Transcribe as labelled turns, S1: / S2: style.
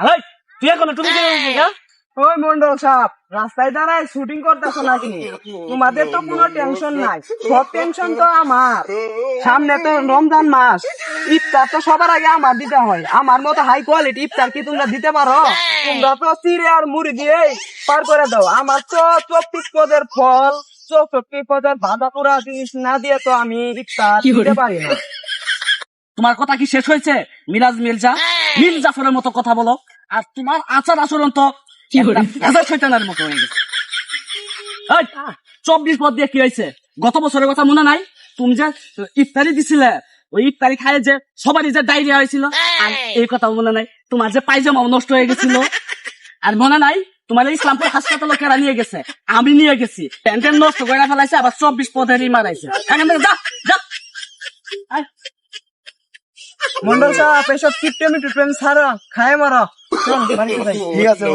S1: আরে তুই এখন তুমি কি করছিস?
S2: ওই মন্ডল সাহেব রাস্তায় দাঁড়ায় শুটিং করতেছো নাকি তোমাদের তো কোনো টেনশন নাই সব টেনশন তো আমার। সামনে তো রমজান মাস ইফতার তো সবার আগে আমার দিতে হয়। আমার মতো হাই কোয়ালিটি ইফতার কি তোমরা দিতে পারো? তোমরা তো চিড়ে আর মুড়ি দিয়ে পার করে দাও। আমার তো চব্বিশ পদের ফল চৌষট্টি পদের বাঁধা পুরা জিনিস না দিয়ে তো আমি ইফতার দিতে পারি না।
S1: তোমার কথা কি শেষ হয়েছে? মিরাজ মির্জা? মিল জাফরের মতো কথা বলো। আর তোমার আচার আচরণ তো একটা ভেজা মতো হয়ে গেছে। এই, চব্বিশ পদ দিয়ে কি হয়েছে? গত বছরের কথা মনে নাই? তুমি যে ইফতারি দিছিলে ওই ইফতারি খায় যে সবারই যে ডায়রিয়া হয়েছিল আর এই। কথা মনে নাই। তোমার যে পায়জামা নষ্ট হয়ে গেছিল। আর মনে নাই তোমার এই ইসলামপুর হাসপাতালে কেরা নিয়ে গেছে। আমি নিয়ে গেছি। প্যান্টেন নষ্ট করে ফেলাইছে আবার চব্বিশ পদেরই মারাইছে। এখান থেকে যা যা।
S2: মন্ডল সাহেব এসব কিপটেমি টিপটেমি ছাড়ো খায় মারো
S3: ঠিক আছে